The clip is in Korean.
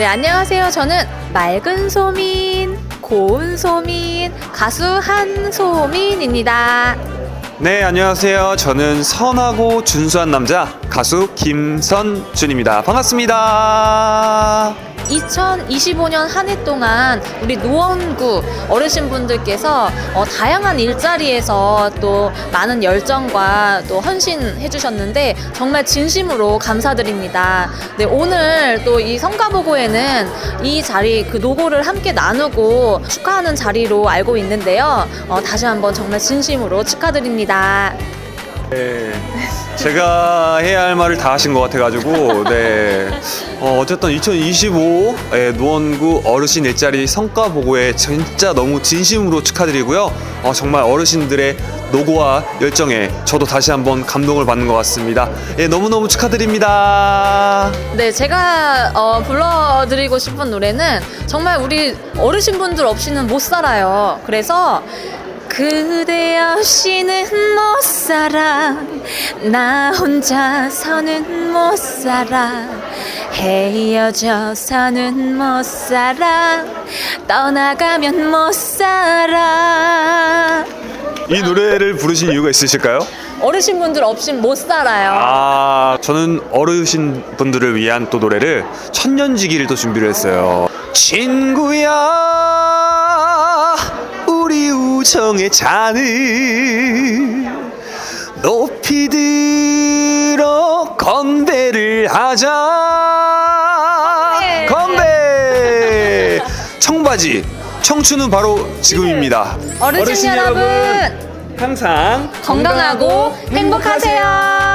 네, 안녕하세요. 저는 맑은 소민, 고운 소민, 가수 한소민입니다. 네, 안녕하세요. 저는 선하고 준수한 남자 가수 김선준입니다. 반갑습니다. 2025년 한 해 동안 우리 노원구 어르신분들께서 어, 다양한 일자리에서 또 많은 열정과 또 헌신해 주셨는데 정말 진심으로 감사드립니다. 네, 오늘 또 이 성과 보고에는 이 자리 그 노고를 함께 나누고 축하하는 자리로 알고 있는데요. 어, 다시 한번 정말 진심으로 축하드립니다. 네, 제가 해야 할 말을 다 하신 것 같아가지고, 네. 어, 어쨌든 2025 예, 노원구 어르신 일자리 성과 보고에 진짜 너무 진심으로 축하드리고요. 어, 정말 어르신들의 노고와 열정에 저도 다시 한번 감동을 받는 것 같습니다. 예, 너무너무 축하드립니다. 네, 제가 어, 불러드리고 싶은 노래는 정말 우리 어르신분들 없이는 못 살아요. 그래서 그대 없이는 못 살아 나 혼자서는 못 살아 헤어져서는 못 살아 떠나가면 못 살아 이 노래를 부르신 이유가 있으실까요? 어르신분들 없인 못 살아요. 아, 저는 어르신 분들을 위한 또 노래를 천년지기를 또 준비를 했어요. 친구야, 우정의 잔을 높이 들어 건배를 하자. 건배! 건배! 청바지, 청춘은 바로 지금입니다. 어르신 여러분 항상 건강하고 행복하세요.